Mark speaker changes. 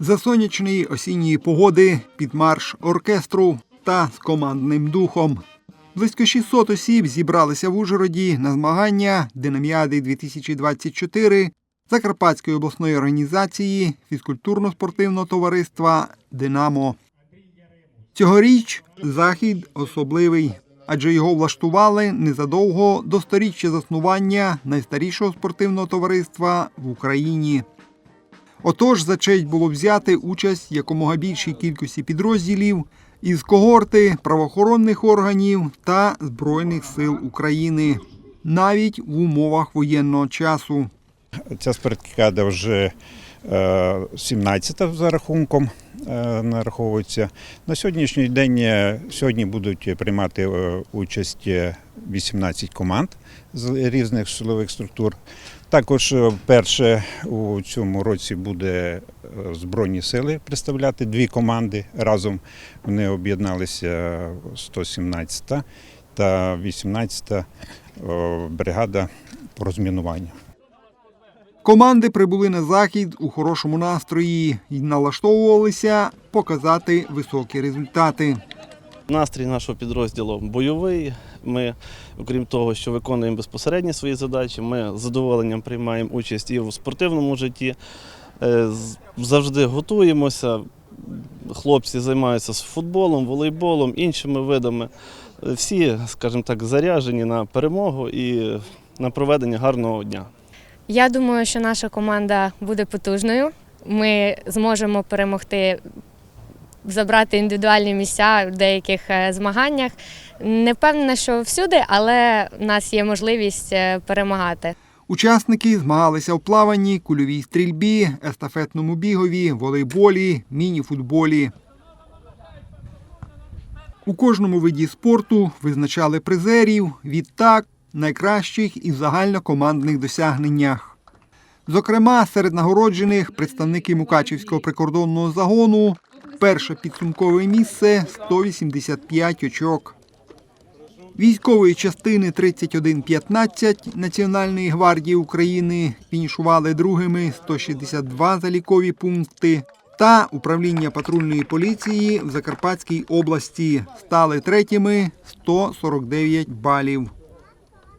Speaker 1: За сонячної осінньої погоди під марш оркестру та з командним духом. Близько 600 осіб зібралися в Ужгороді на змагання Динаміади 2024 Закарпатської обласної організації фізкультурно-спортивного товариства Динамо. Цьогоріч захід особливий, адже його влаштували незадовго до сторіччя заснування найстарішого спортивного товариства в Україні. Отож, за честь було взяти участь якомога більшій кількості підрозділів із когорти правоохоронних органів та Збройних сил України, навіть в умовах воєнного часу.
Speaker 2: Ця спартакіада вже е, 17-та за рахунком е, нараховується. На сьогоднішній день е, сьогодні будуть приймати е, участь е, 18 команд з різних силових структур. Також е, вперше у цьому році буде е, Збройні сили представляти дві команди. Разом вони об'єдналися 117 та 18 та бригада по розмінуванню.
Speaker 1: Команди прибули на захід у хорошому настрої і налаштовувалися показати високі результати.
Speaker 3: Настрій нашого підрозділу бойовий. Ми, окрім того, що виконуємо безпосередньо свої задачі, ми з задоволенням приймаємо участь і в спортивному житті. Е, Завжди готуємося. Хлопці займаються футболом, волейболом, іншими видами. Всі, скажімо так, заряжені на перемогу і на проведення гарного дня.
Speaker 4: Я думаю, що наша команда буде потужною. Ми зможемо перемогти, забрати індивідуальні місця в деяких е, змаганнях. Не впевнена, що всюди, але в нас є можливість е, перемагати.
Speaker 1: Учасники змагалися в плаванні, кульовій стрільбі, естафетному бігові, волейболі, міні-футболі. У кожному виді спорту визначали призерів, відтак найкращих і в загальнокомандних досягненнях. Зокрема, серед нагороджених представники Мукачівського прикордонного загону перше підсумкове місце 185 очок. Військової частини 3115 Національної гвардії України фінішували другими 162 залікові пункти. Та управління патрульної поліції в Закарпатській області стали третіми 149 балів.